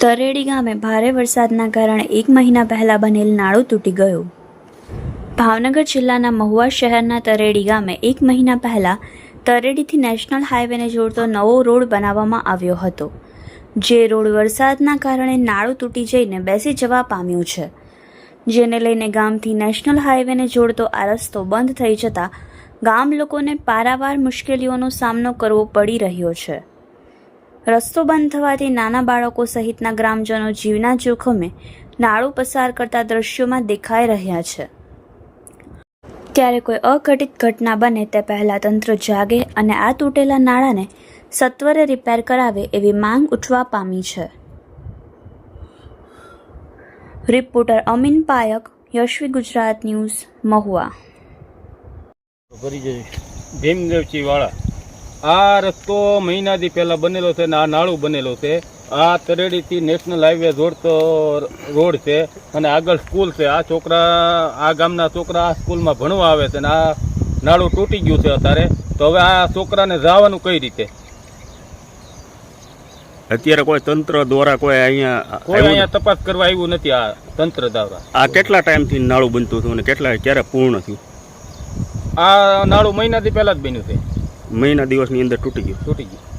તરેડી ગામે ભારે વરસાદના કારણે એક મહિના પહેલાં બનેલ નાળું તૂટી ગયું. ભાવનગર જિલ્લાના મહુવા શહેરના તરેડી ગામે એક મહિના પહેલાં તરેડીથી નેશનલ હાઈવેને જોડતો નવો રોડ બનાવવામાં આવ્યો હતો, જે રોડ વરસાદના કારણે નાળું તૂટી જઈને બેસી જવા પામ્યું છે. જેને લઈને ગામથી નેશનલ હાઈવેને જોડતો આ રસ્તો બંધ થઈ જતાં ગામ લોકોને પારાવાર મુશ્કેલીઓનો સામનો કરવો પડી રહ્યો છે. રસ્તો બંધ થવાથી નાના બાળકો સહિતના ગ્રામજનો જીવના જોખમે નાળું પસાર કરતા દ્રશ્યોમાં દેખાઈ રહ્યા છે. ત્યારે કોઈ અઘટિત ઘટના બને તે પહેલાં તંત્ર જાગે અને આ તૂટેલા નાળાને સત્વરે રિપેર કરાવે એવી માંગ ઉઠવા પામી છે. Reporter Amin Payak, Yashvi Gujarat news, Mahuva. ભીમદેવજી વાળા આ રસ્તો મહિનાથી પહેલાં બનેલો છે ને આ નાળું બનેલો છે. આ તરેડીથી નેશનલ હાઈવે જોડતો રોડ છે અને આગળ સ્કૂલ છે. આ છોકરા આ ગામના છોકરા આ સ્કૂલમાં ભણવા આવે છે અને આ નાળું તૂટી ગયું છે અત્યારે. તો હવે આ છોકરાને જવાનું કઈ રીતે? અત્યારે કોઈ તંત્ર દ્વારા કોઈ અહીંયા કોઈ અહીંયા તપાસ કરવા આવ્યું નથી આ તંત્ર દ્વારા. આ કેટલા ટાઈમથી નાળું બનતું હતું અને કેટલા ક્યારે પૂર્ણ થયું? આ નાળું મહિનાથી પહેલાં જ બન્યું છે. મહિના દિવસની અંદર તૂટી ગયું. તૂટી ગયું.